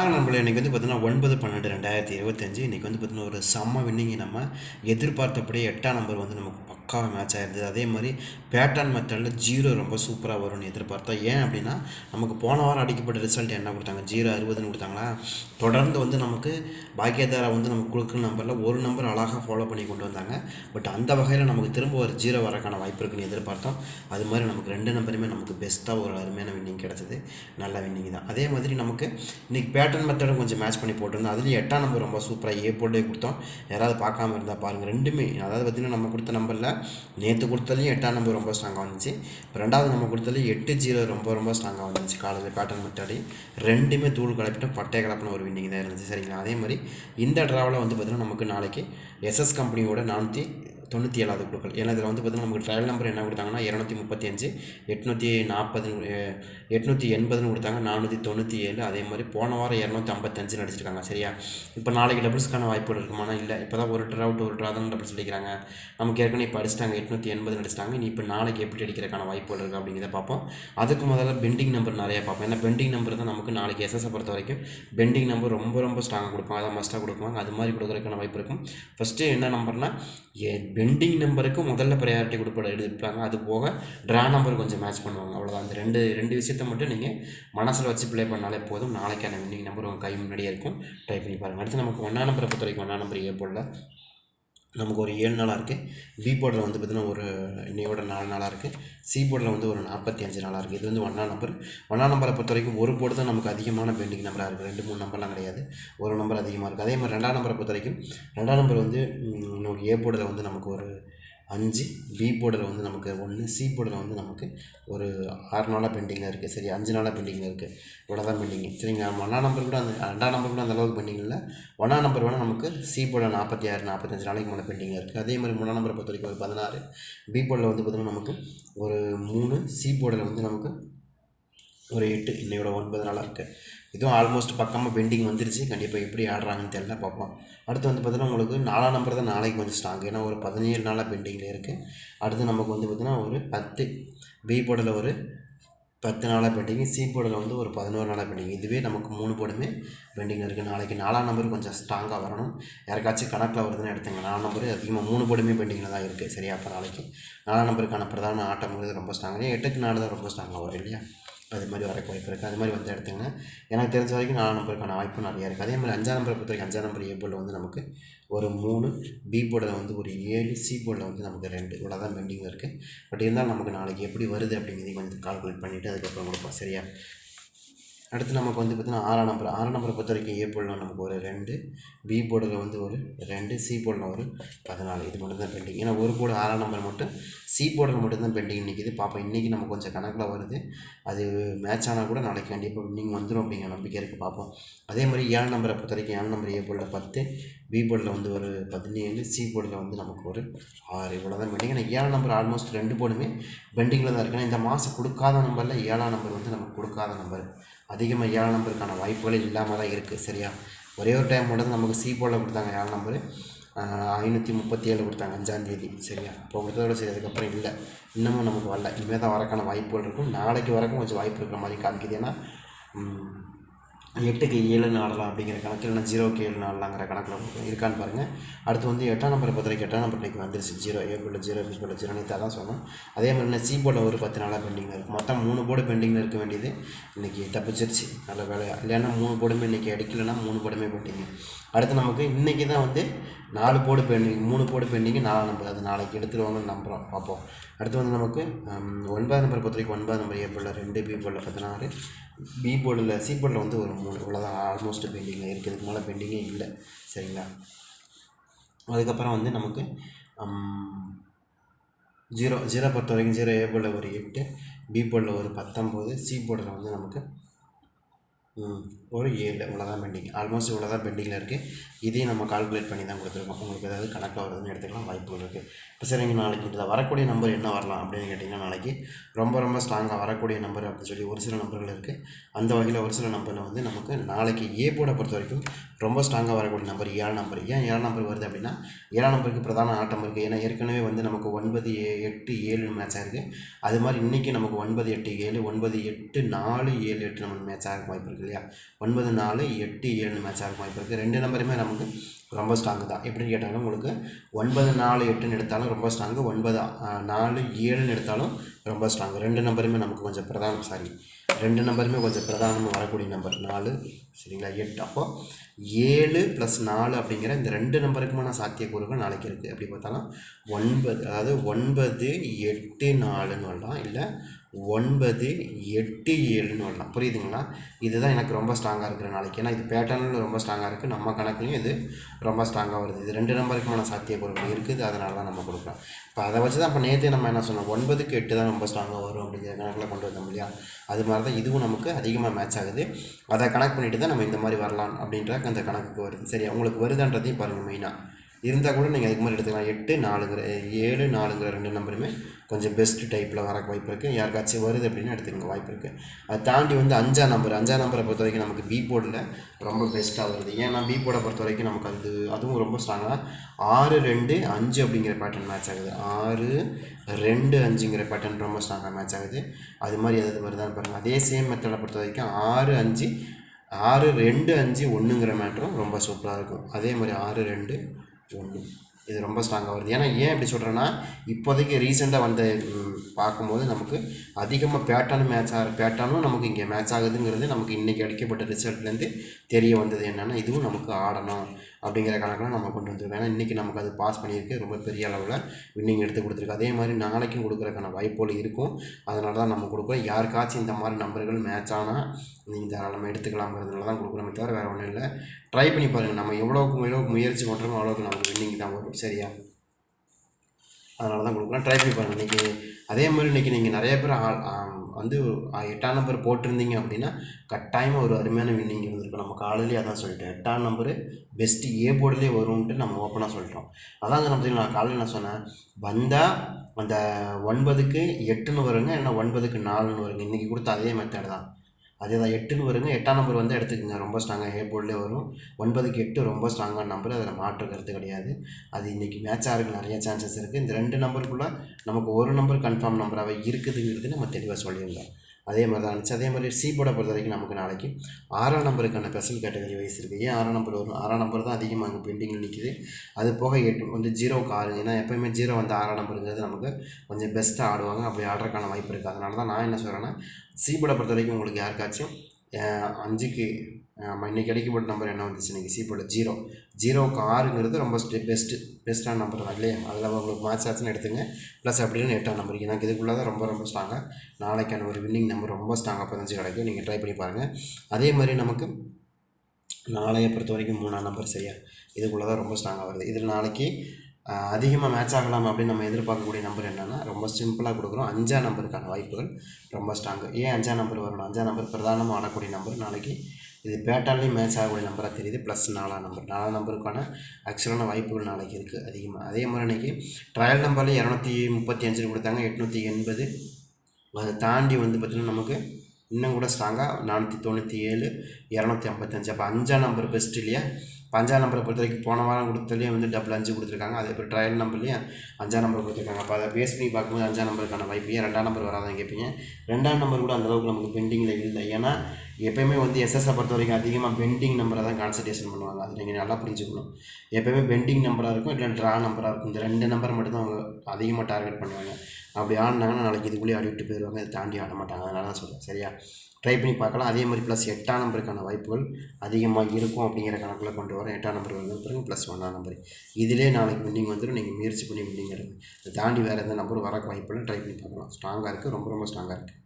ஆனால் நம்மள இன்றைக்கி வந்து பார்த்தீங்கன்னா ஒன்பது பன்னெண்டு ரெண்டாயிரத்தி இருபத்தஞ்சு இன்றைக்கி வந்து பார்த்தீங்கன்னா ஒரு செம்ம வின்னிங்கை நம்ம எதிர்பார்த்தபடியே எட்டாம் நம்பர் வந்து நமக்கு பக்காவாக மேட்ச் ஆகிடுது அதே மாதிரி பேட்டன் மெத்தடில் ஜீரோ ரொம்ப சூப்பராக வரும்னு எதிர்பார்த்தோம் ஏன் அப்படின்னா நமக்கு போன வாரம் அடிக்கப்பட்ட ரிசல்ட் என்ன கொடுத்தாங்க? ஜீரோ அறுபதுன்னு கொடுத்தாங்களா? தொடர்ந்து வந்து நமக்கு பாக்கியதாரா வந்து நமக்கு கொடுக்குற நம்பரில் ஒரு நம்பர் அழகாக ஃபாலோ பண்ணி கொண்டு வந்தாங்க. பட் அந்த வகையில் நமக்கு திரும்ப ஒரு ஜீரோ வரக்கான வாய்ப்பு இருக்குன்னு எதிர்பார்த்தோம். அது மாதிரி நமக்கு ரெண்டு நம்பருமே நமக்கு பெஸ்ட்டாக ஒரு அருமையான வின்னிங் கிடச்சிது. நல்ல வின்னிங் தான். அதே மாதிரி நமக்கு இன்றைக்கி பேட்டர்ன் மெத்தடும் கொஞ்சம் மேட்ச் பண்ணி போட்டிருந்தோம். அதுலேயும் எட்டாம் நம்பர் ரொம்ப சூப்பராக ஏ போட்டே கொடுத்தோம். யாராவது பார்க்காம இருந்தால் பாருங்கள் ரெண்டுமே அதாவது பார்த்திங்கன்னா நம்ம கொடுத்த நம்பரில் நேற்று கொடுத்ததுலையும் எட்டாம் நம்பர் ரொம்ப ஸ்ட்ராங்காக வந்துச்சு. ரெண்டாவது நம்ம கொடுத்ததுலையும் எட்டு ஜீரோ ரொம்ப ரொம்ப ஸ்ட்ராங்காக வந்துச்சு காலையில் பேட்டர்ன் மெத்தடி ரெண்டுமே தூள் கலப்பிட்டு பட்டை கலப்பின ஒரு வின்னிங் தான் இருந்துச்சு. சரிங்களா? அதே மாதிரி இந்த ட்ராவலில் வந்து பார்த்திங்கன்னா நமக்கு நாளைக்கு எஸ்எஸ் கம்பெனியோட நானூற்றி தொண்ணூற்றி ஏழாவது குழுக்கள். ஏன்னா இதில் வந்து பார்த்திங்கன்னா நமக்கு ட்ரையல் நம்பர் என்ன கொடுத்தாங்கன்னா இரநூத்தி முப்பத்தி அஞ்சு எட்நூற்றி நாற்பது எட்நூற்றி எண்பதுன்னு கொடுத்தாங்க நானூற்றி தொண்ணூற்றி ஏழு அதே மாதிரி போன வாரம் இரநூத்தி ஐம்பத்தஞ்சுன்னு அடிச்சிருக்காங்க சரியா? இப்போ நாளைக்கு டபுள்ஸ்க்கான வாய்ப்புகள் இருக்குமானா இல்லை. இப்போ தான் ஒரு ட்ரா அவுட் ஒரு ட்ரா தான் டபுள்ஸ் அடிக்கிறாங்க. நமக்கு ஏற்கனவே இப்போ அடிச்சிட்டாங்க எட்நூற்றி எண்பது அடிச்சிட்டாங்க நீ இப்போ நாளைக்கு எப்படி அடிக்கிறதுக்கான வாய்ப்புகள் இருக்குது அப்படிங்கிறத பார்ப்போம். அதுக்கு முதல்ல பெண்டிங் நம்பர் நிறையா பார்ப்போம். ஏன்னா பெண்டிங் நம்பர் தான் நமக்கு நாளைக்கு எஸ்எஸ்ஸை பொறுத்த வரைக்கும் பெண்டிங் நம்பர் ரொம்ப ரொம்ப ஸ்ட்ராங்காக கொடுப்பாங்க அதை மஸ்ட்டாக கொடுப்பாங்க. அது மாதிரி கொடுக்குறதுக்கான வாய்ப்பு இருக்கும். ஃபஸ்ட்டு என்ன நம்பர்னால் எண்டிங் நம்பருக்கு முதல்ல ப்ரையாரிட்டி கொடுப்பட எடுப்பாங்க. அது போக ட்ரா நம்பர் கொஞ்சம் மேட்ச் பண்ணுவாங்க. அவ்வளோதான் அந்த ரெண்டு ரெண்டு விஷயத்தை மட்டும் நீங்கள் மனசில் வச்சு ப்ளே பண்ணாலே போதும். நாளைக்கான வின்னிங் நம்பர் உங்கள் கை முன்னாடியே இருக்கும். ட்ரை பண்ணி பாருங்கள் அடுத்து நமக்கு ஒன்றா நம்பரை பொறுத்த வரைக்கும் ஒன்றா நம்பர் ஏ போடல. நமக்கு ஒரு ஏழு நாளாக இருக்குது பி போர்டில் வந்து பார்த்திங்கன்னா ஒரு இன்னையோட நாலு நாளாக இருக்குது சி போர்டில் வந்து ஒரு நாற்பத்தி அஞ்சு நாளாக இருக்குது இது வந்து ஒன்றா நம்பர் ஒன்றா நம்பரை பொறுத்த வரைக்கும் ஒரு போர்டு தான் நமக்கு அதிகமான பெண்டிங் நம்பராக இருக்குது ரெண்டு மூணு நம்பர்லாம் கிடையாது. ஒரு நம்பர் அதிகமாக இருக்குது அதே மாதிரி ரெண்டாம் நம்பரை பொறுத்த வரைக்கும் ரெண்டாம் நம்பர் வந்து நமக்கு ஏ போர்டில் வந்து நமக்கு ஒரு அஞ்சு பி போர்டில் வந்து நமக்கு ஒன்று சி போர்டில் வந்து நமக்கு ஒரு ஆறு நாளாக பெண்டிங்கில் இருக்குது சரி அஞ்சு நாளாக பெண்டிங்கில் இருக்குது இவ்வளோ தான் பெண்டிங் சரிங்க ஒன்றா நம்பர் கூட அந்த ரெண்டாம் நம்பர் கூட அந்த அளவுக்கு பெண்டிங் இல்லை. ஒன்றாம் நம்பர் வேணால் நமக்கு சி போர்டில் நாற்பத்தி ஆறு நாற்பத்தஞ்சு நாளைக்கு மேலே பெண்டிங்கில் இருக்குது அதே மாதிரி மூணாம் நம்பரை பொறுத்த வரைக்கும் ஒரு பதினாறு. பி போர்டில் வந்து பார்த்திங்கன்னா நமக்கு ஒரு மூணு சி போர்டில் வந்து நமக்கு ஒரு எட்டு இன்னையோட ஒன்பது நாளாக இருக்குது இதுவும் ஆல்மோஸ்ட் பக்கமாக பெண்டிங் வந்துருச்சு. கண்டிப்பாக எப்படி ஆடுறாங்கன்னு தெரியல பார்ப்போம். அடுத்து வந்து பார்த்தீங்கன்னா உங்களுக்கு நாலாம் நம்பர் தான் நாளைக்கு கொஞ்சம் ஸ்ட்ராங் ஏன்னா ஒரு பதினேழு நாளாக பெண்டிங்கில் இருக்குது அடுத்து நமக்கு வந்து பார்த்திங்கன்னா ஒரு பத்து. பி போர்டில் ஒரு பத்து நாளாக பெண்டிங் சி போர்டில் வந்து ஒரு பதினோரு நாளாக பெண்டிங் இதுவே நமக்கு மூணு போர்டுமே பெண்டிங்கில் இருக்குது நாளைக்கு நாலாம் நம்பர் கொஞ்சம் ஸ்ட்ராங்காக வரணும். யாருக்காச்சும் கணக்கில் வருதுன்னு எடுத்துங்க நாலாம் நம்பர் அதிகமாக மூணு போர்டுமே பெண்டிங்கில் தான் இருக்குது சரியா அப்போ நாளைக்கு நாலாம் நம்பருக்கான பிரதான ஆட்டம்ங்கிறது ரொம்ப ஸ்ட்ராங் எட்டுக்கு நாலு தான் ரொம்ப ஸ்ட்ராங்காக வரும் இல்லையா? அது மாதிரி வரக்கு வாய்ப்பு இருக்குது அது மாதிரி வந்து எடுத்துங்க எனக்கு தெரிஞ்ச வரைக்கும் நாலாம் நம்பருக்கான வாய்ப்பு நிறையா இருக்குது அதே மாதிரி அஞ்சாம் நம்பரை பொறுத்த வரைக்கும் அஞ்சாம் நம்பர் ஏ போர்டில் வந்து நமக்கு ஒரு மூணு பி போர்டில் வந்து ஒரு ஏழு சி போர்டில் வந்து நமக்கு ரெண்டு. இவ்வளோ தான் பெண்டிங்கில் இருக்குது பட் இருந்தாலும் நமக்கு நாளைக்கு எப்படி வருது அப்படிங்கிறதையும் கொஞ்சம் கால்குலேட் பண்ணிவிட்டு அதுக்கப்புறம் கொடுப்போம். சரியா? அடுத்து நமக்கு வந்து பார்த்திங்கன்னா ஆறாம் நம்பர். ஆறாம் நம்பரை பொறுத்த வரைக்கும் ஏ போர்டில் நமக்கு ஒரு ரெண்டு பி போர்டில் வந்து ஒரு ரெண்டு சி போர்டில் ஒரு பதினாலு. இது மட்டும் தான் பெண்டிங் ஏன்னா ஒரு போர்டு ஆறாம் நம்பர் மட்டும் சி போர்டர் மட்டும்தான் பெண்டிங் நிற்கிது பார்ப்போம் இன்றைக்கி நம்ம கொஞ்சம் கணக்கில் வருது. அது மேட்ச் ஆனால் கூட நாளைக்கு கண்டிப்பாக வின்னிங் வந்துடும் அப்படிங்கிற நம்பிக்கை இருக்குது பார்ப்போம் அதே மாதிரி ஏழு நம்பரை பொறுத்த வரைக்கும் ஏழு நம்பர் ஏ போர்டில் பத்து பி போர்டில் வந்து ஒரு பதினேழு சி போர்டில் வந்து நமக்கு ஒரு ஆறு இவ்வளோ தான் பெண்டிங் ஏன்னா ஏழு நம்பர் ஆல்மோஸ்ட் ரெண்டு போர்டுமே பெண்டிங்கில் தான் இருக்குது இந்த மாதம் கொடுக்காத நம்பரில் ஏழாம் நம்பர் வந்து நமக்கு கொடுக்காத நம்பர் அதிகமாக ஏழாம் நம்பருக்கான வாய்ப்புகளே இல்லாமல் தான் இருக்குது சரியா? ஒரே ஒரு டைம் மட்டும் தான் நமக்கு சி போர்டில் கொடுத்தாங்க ஏழாம் நம்பரு ஐநூற்றி முப்பத்தி ஏழு கொடுத்தாங்க அஞ்சாந்தேதி சரியா? இப்போ கொடுத்ததோட சரி அதுக்கப்புறம் இல்லை. இன்னமும் நமக்கு வரல. இனிமேல் தான் வரக்கான வாய்ப்புகள் இருக்கும். நாளைக்கு வரக்கும் கொஞ்சம் வாய்ப்பு இருக்கிற மாதிரி காமிக்குது. ஏன்னா எட்டுக்கு ஏழு ஆடலாம் அப்படிங்கிற கணக்கில் நான் ஜீரோக்கு ஏழு ஆடலாங்கிற கணக்கில் இருக்கான்னு பாருங்கள் அடுத்து வந்து எட்டாம் நம்பரை பத்திரிக்கை எட்டாம் நம்பர் இன்றைக்கி வந்துருச்சு. ஜீரோ ஏ போர்டில் ஜீரோ பி போர்டில் ஜீரோ நேற்று தான் சொன்னோம். அதே மாதிரி என்ன சி போர்டில் ஒரு பத்து நாளாக பெண்டிங்கில் இருக்குது மொத்தம் மூணு போர்டு பெண்டிங்கில் இருக்க வேண்டியது இன்றைக்கி தப்பிச்சிருச்சு. நல்ல வேலையாக இல்லைன்னா மூணு போர்டுமே இன்றைக்கி அடிக்கலைன்னா மூணு போர்டுமே பெண்டிங்கு அடுத்து நமக்கு இன்றைக்கி தான் வந்து நாலு போர்டு பெண்டிங் மூணு போர்டு பெண்டிங்கு நாலாம் நம்பர். அது நாளைக்கு எடுத்துருவாங்கன்னு நம்புகிறோம் பார்ப்போம். அடுத்து வந்து நமக்கு ஒன்பது நம்பர் பொறுத்த வரைக்கும் ஒன்பதாம் நம்பர் ஏ ரெண்டு பி போர்டில் பதினாறு பி போர்டில் சி போர்டில் வந்து ஒரு மூணு இவ்வளோதான் ஆல்மோஸ்ட் பெண்டிங்கில் இருக்குது இதுக்கு மேலே பெண்டிங்கே இல்லை. சரிங்களா? அதுக்கப்புறம் வந்து நமக்கு ஜீரோ ஜீரோ பொறுத்த வரைக்கும் ஜீரோ ஏ போர்டில் ஒரு எட்டு பி போர்டில் ஒரு பத்தொம்போது சி போர்டில் வந்து நமக்கு ஒரு ஏழு இவ்வளோதான் பெண்டிங் ஆல்மோஸ்ட் இவ்வளோ தான் பெண்டிங்கில் இருக்குது இதையும் நம்ம கால்குலேட் பண்ணி தான் கொடுத்துருக்கோம். உங்களுக்கு ஏதாவது கணக்கில் வருதுன்னு எடுத்துக்கலாம் வாய்ப்புகள் இருக்குது இப்போ சரிங்க நாளைக்கு இதில் வரக்கூடிய நம்பர் என்ன வரலாம் அப்படின்னு கேட்டிங்கன்னா நாளைக்கு ரொம்ப ரொம்ப ஸ்ட்ராங்காக வரக்கூடிய நம்பர் அப்படின்னு சொல்லி ஒரு சில நம்பர்கள் இருக்குது அந்த வகையில் ஒரு சில நம்பரில் வந்து நமக்கு நாளைக்கு ஏ போட பொறுத்த வரைக்கும் ரொம்ப ஸ்ட்ராங்காக வரக்கூடிய நம்பர் ஏழு நம்பர் ஏன் ஏழு நம்பர் வருது அப்படின்னா ஏழாம் நம்பருக்கு பிரதான ஆட்டம் இருக்குது ஏன்னா ஏற்கனவே வந்து நமக்கு ஒன்பது எட்டு ஏழு மேட்ச் இருக்குது அது மாதிரி இன்றைக்கி நமக்கு ஒன்பது எட்டு ஏழு ஒன்பது எட்டு நாலு ஏழு எட்டு நமக்கு மேட்ச் ஆக வாய்ப்பு இருக்குது இல்லையா? ஒன்பது நாலு எட்டு ஏழு மேட்ச் ஆகும் வாய்ப்பு இருக்குது ரெண்டு நம்பருமே நமக்கு ரொம்ப ஸ்ட்ராங்கு தான். எப்படின்னு கேட்டாலும் உங்களுக்கு ஒன்பது நாலு எட்டுன்னு எடுத்தாலும் ரொம்ப ஸ்ட்ராங்கு ஒன்பது நாலு ஏழுன்னு எடுத்தாலும் ரொம்ப ஸ்ட்ராங்கு ரெண்டு நம்பருமே நமக்கு கொஞ்சம் பிரதானம் சாரி ரெண்டு நம்பருமே கொஞ்சம் பிரதானமாக வரக்கூடிய நம்பர். நாலு சரிங்களா? எட்டு. அப்போது ஏழு ப்ளஸ் நாலு அப்படிங்கிற இந்த ரெண்டு நம்பருக்குமான சாத்தியக்கூறுகள் நாளைக்கு இருக்குது அப்படி பார்த்தாலும் ஒன்பது அதாவது ஒன்பது எட்டு நாலுன்னு வரலாம். இல்லை ஒன்பது எட்டு ஏழுன்னு வரலாம். புரியுதுங்களா? இதுதான் எனக்கு ரொம்ப ஸ்ட்ராங்காக இருக்கிற நாளைக்கு. ஏன்னா இது பேட்டர்னில் ரொம்ப ஸ்ட்ராங்காக இருக்குது நம்ம கணக்குலையும் இது ரொம்ப ஸ்ட்ராங்காக வருது. இது ரெண்டு நம்பருக்குமான சாத்தியக்கூறுகள் இருக்குது. அதனால தான் நம்ம கொடுக்குறோம். இப்போ அதை வச்சு தான் இப்போ நேற்று நம்ம என்ன சொன்னோம்? ஒன்பதுக்கு எட்டு தான் ரொம்ப ஸ்ட்ராங்காக வரும் அப்படிங்கிற கணக்கில் கொண்டு வந்தோம் இல்லையா? அது மாதிரி தான் இதுவும் நமக்கு அதிகமாக மேட்ச் ஆகுது. அதை கணக்கு பண்ணிட்டு தான் நம்ம இந்த மாதிரி வரலாம் அப்படின்ற அந்த கணக்குக்கு வருது. சரி அவங்களுக்கு வருதுன்றதையும் பாருங்கள் மெயினாக இருந்தால் கூட நீங்கள் அதுக்கு மாதிரி எடுத்துக்கலாம். எட்டு நாலுங்கிற ஏழு நாலுங்கிற ரெண்டு நம்பருமே கொஞ்சம் பெஸ்ட் டைப்பில் வர வாய்ப்பு இருக்குது யாருக்காச்சும் வருது அப்படின்னு எடுத்துக்கங்க வாய்ப்பு இருக்குது அதை தாண்டி வந்து அஞ்சாம் நம்பர் அஞ்சாம் நம்பரை பொறுத்த வரைக்கும் நமக்கு பி போர்டில் ரொம்ப பெஸ்ட்டாக வருது. ஏன்னா பி போர்டை பொறுத்த வரைக்கும் நமக்கு அது அதுவும் ரொம்ப ஸ்ட்ராங்காக ஆறு ரெண்டு அஞ்சு அப்படிங்கிற பேட்டர்ன் மேட்ச் ஆகுது. ஆறு ரெண்டு அஞ்சுங்கிற பேட்டர்ன் ரொம்ப ஸ்ட்ராங்காக மேட்ச் ஆகுது. அது மாதிரி எதாவது வருதான்னு பாருங்கள் அதே சேம் மெத்தடை பொறுத்த வரைக்கும் ஆறு அஞ்சு ஆறு ரெண்டு அஞ்சு ஒன்றுங்கிற மேட்டரும் ரொம்ப சூப்பராக இருக்கும். அதே மாதிரி ஆறு ரெண்டு ஒன்று இது ரொம்ப ஸ்ட்ராங்காக வருது. ஏன்னா ஏன் இப்படி சொல்கிறேன்னா இப்போதைக்கு ரீசெண்டாக வந்த பார்க்கும்போது நமக்கு அதிகமாக பேட்டானு மேட்ச் ஆகிற பேட்டர்னும் நமக்கு இங்கே மேட்ச் ஆகுதுங்கிறது நமக்கு இன்றைக்கி அடிக்கப்பட்ட ரிசல்ட்லேருந்து தெரிய வந்தது என்னென்னா இதுவும் நமக்கு ஆடணும். அப்படிங்கிற கணக்கில் நம்ம கொண்டு வந்துருக்கோம். ஏன்னா இன்றைக்கி நமக்கு அது பாஸ் பண்ணியிருக்கு. ரொம்ப பெரிய அளவில் வின்னிங் எடுத்து கொடுத்துருக்கு. அதே மாதிரி நாளைக்கும் கொடுக்குறக்கான வாய்ப்புகள் இருக்கும். அதனால தான் நம்ம கொடுக்குறோம். யாருக்காச்சும் இந்த மாதிரி நம்பர்கள் மேட்ச் ஆனால் நீங்கள் தாராளமாக எடுத்துக்கலாங்கிறதுனால தான் கொடுக்குறோமே தவிர வேறு ஒன்றும் இல்லை. ட்ரை பண்ணி பாருங்கள் நம்ம எவ்வளோக்கு எவ்வளோக்கு முயற்சி பண்ணுறோமோ அவ்வளோக்கு நமக்கு வின்னிங் தான் வரும். சரியா? அதனால தான் கொடுக்குறேன் ட்ரை பண்ணி பாருங்கள் இன்றைக்கி அதே மாதிரி இன்றைக்கி நீங்கள் நிறைய பேர் வந்து எட்டாம் நம்பர் போட்டிருந்தீங்க அப்படின்னா கட்டாயமாக ஒரு அருமையான வின்னிங் இருந்திருக்கும். நம்ம காலையிலேயே அதான் சொல்லிட்டேன். எட்டாம் நம்பரு பெஸ்ட்டு ஏ போர்டுலேயே வரும்ன்ட்டு நம்ம ஓப்பனாக சொல்லிட்டோம். அதான் நம்ம தெரியும்? நான் காலையில் நான் சொன்னேன். வந்தால் அந்த ஒன்பதுக்கு எட்டுன்னு வருங்க இல்லைன்னா ஒன்பதுக்கு நாலுன்னு வருங்க. இன்றைக்கி கொடுத்த அதே மெத்தட் தான். அதே தான் எட்டுன்னு வருங்க. எட்டாம் நம்பர் வந்து எடுத்துக்கோங்க. ரொம்ப ஸ்ட்ராங்காக ஏ போர்ட்லேயே வரும். ஒன்பதுக்கு எட்டு ரொம்ப ஸ்ட்ராங்கான நம்பர் அதில் மாற்று கருத்து கிடையாது. அது இன்றைக்கி மேட்ச் ஆகிறதுக்கு நிறைய சான்சஸ் இருக்குது இந்த ரெண்டு நம்பருக்குள்ளே நமக்கு ஒரு நம்பர் கன்ஃபார்ம் நம்பராகவே இருக்குதுங்கிறது நம்ம தெளிவாக சொல்லியிருந்தோம். அதே மாதிரி தான் இருந்துச்சு அதே மாதிரி சி போர்டை பொறுத்த வரைக்கும் நமக்கு நாளைக்கு ஆறாம் நம்பருக்கான ஸ்பெஷல் கேட்டகரி வைஸ் இருக்குது ஏன் ஆறாம் நம்பர் வரும்? ஆறாம் நம்பர் தான் அதிகமாக அங்கே பெண்டிங்கில் நிற்கிது அது போக எட்டு வந்து ஜீரோவுக்கு ஆறு. ஏன்னா எப்போயுமே ஜீரோ வந்து ஆறாம் நம்பருங்கிறது நமக்கு கொஞ்சம் பெஸ்ட்டாக ஆடுவாங்க. அப்படி ஆடுறதுக்கான வாய்ப்பு இருக்குது அதனால தான் நான் என்ன சொல்கிறேன்னா சி போர்டை பொறுத்த வரைக்கும் உங்களுக்கு யாருக்காச்சும் அஞ்சுக்கு இன்றைக்கி அடிக்கப்பட்ட நம்பர் என்ன வந்துச்சு? இன்றைக்கி சிபோட ஜீரோ ஜீரோவுக்கு ஆறுங்கிறது ரொம்ப பெஸ்ட்டு பெஸ்ட்டான நம்பர் தான் இல்லையா? அதில் உங்களுக்கு மேட்ச் ஆச்சுன்னு எடுத்துங்க ப்ளஸ் அப்படின்னு எட்டாம் நம்பர் எனக்கு இதுக்குள்ளே தான் ரொம்ப ரொம்ப ஸ்ட்ராங்காக நாளைக்கான ஒரு வின்னிங் நம்பர் ரொம்ப ஸ்ட்ராங்காக பதினஞ்சு கிடைக்கும். நீங்கள் ட்ரை பண்ணி பாருங்கள் அதே மாதிரி நமக்கு நாளைய பொறுத்த வரைக்கும் மூணாம் நம்பர் சரியா? இதுக்குள்ளே தான் ரொம்ப ஸ்ட்ராங்காக வருது. இதில் நாளைக்கு அதிகமாக மேட்ச் ஆகலாம் அப்படின்னு நம்ம எதிர்பார்க்கக்கூடிய நம்பர் என்னென்னா ரொம்ப சிம்பிளாக கொடுக்குறோம். அஞ்சாம் நம்பருக்கான வாய்ப்புகள் ரொம்ப ஸ்ட்ராங்கு ஏன் அஞ்சாம் நம்பர் வரணும்? அஞ்சாம் நம்பர் பிரதானமாக ஆடக்கூடிய நம்பர் நாளைக்கு இது பேட்டாலையும் மேட்ச் ஆகக்கூடிய நம்பராக தெரியுது ப்ளஸ் நாலாம் நம்பர். நாலாம் நம்பருக்கான ஆக்சுவலான வாய்ப்புகள் நாளைக்கு இருக்குது அதிகமாக அதே மாதிரி இன்றைக்கி ட்ரையல் நம்பரில் இரநூத்தி முப்பத்தி அஞ்சுன்னு கொடுத்தாங்க எட்நூற்றி எண்பது. அதை தாண்டி வந்து பார்த்திங்கன்னா நமக்கு இன்னும் கூட ஸ்ட்ராங்காக நானூற்றி தொண்ணூற்றி ஏழு இரநூத்தி ஐம்பத்தஞ்சு. அப்போ அஞ்சாம் நம்பர் பெஸ்ட் இல்லையா? அஞ்சாம் நம்பரை பொறுத்த வரைக்கும் போன வாரம் கொடுத்ததுலேயும் வந்து டபுள் அஞ்சு கொடுத்துருக்காங்க. அதே போல் ட்ரையல் நம்பர்லேயும் அஞ்சாம் நம்பர் கொடுத்துருக்காங்க. அப்போ அதை பேஸ் பண்ணி பார்க்கும்போது அஞ்சாம் நம்பருக்கான வாய்ப்பு ஏன்? ரெண்டாம் நம்பர் வராதான் கேட்பீங்க ரெண்டாம் நம்பர் கூட அந்தளவுக்கு நமக்கு பெண்டிங்கில் இல்லை. ஏன்னா எப்பயுமே வந்து எஸ்எஸ்ஸை பொறுத்த வரைக்கும் அதிகமாக பெண்டிங் நம்பரை தான் கான்சன்ட்ரேஷன் பண்ணுவாங்க. அது நீங்கள் நல்லா புரிஞ்சுக்கணும். எப்பயுமே பெண்டிங் நம்பராக இருக்கும் இல்லை ட்ரா நம்பராக இருக்கும். இந்த ரெண்டு நம்பர் மட்டும் தான் அவங்க அதிகமாக டார்கெட் பண்ணுவாங்க. அப்படி ஆடினாங்கன்னா நாளைக்கு இதுக்குள்ளேயே ஆடி விட்டு போயிடுவாங்க. இதை தாண்டி ஆட மாட்டாங்க. அதனால தான் சொல்கிறேன் சரியா? ட்ரை பண்ணி பார்க்கலாம். அதே மாதிரி ப்ளஸ் எட்டாம் நம்பருக்கான வாய்ப்புகள் அதிகமாக இருக்கும் அப்படிங்கிற கணக்கில் கொண்டு வரேன். எட்டாம் நம்பர் வந்து பிறகு ப்ளஸ் ஒன்றாம் நம்பர். இதிலே நாளைக்கு வின்னிங் வந்துடும் நீங்கள் முயற்சி பண்ணி வின்னிங் எடுங்க. இதை தாண்டி வேறு எந்த நம்பர் வரக்கு வாய்ப்புகள் ட்ரை பண்ணி பார்க்கலாம். ஸ்ட்ராங்காக இருக்குது ரொம்ப ரொம்ப ஸ்ட்ராங்காக இருக்குது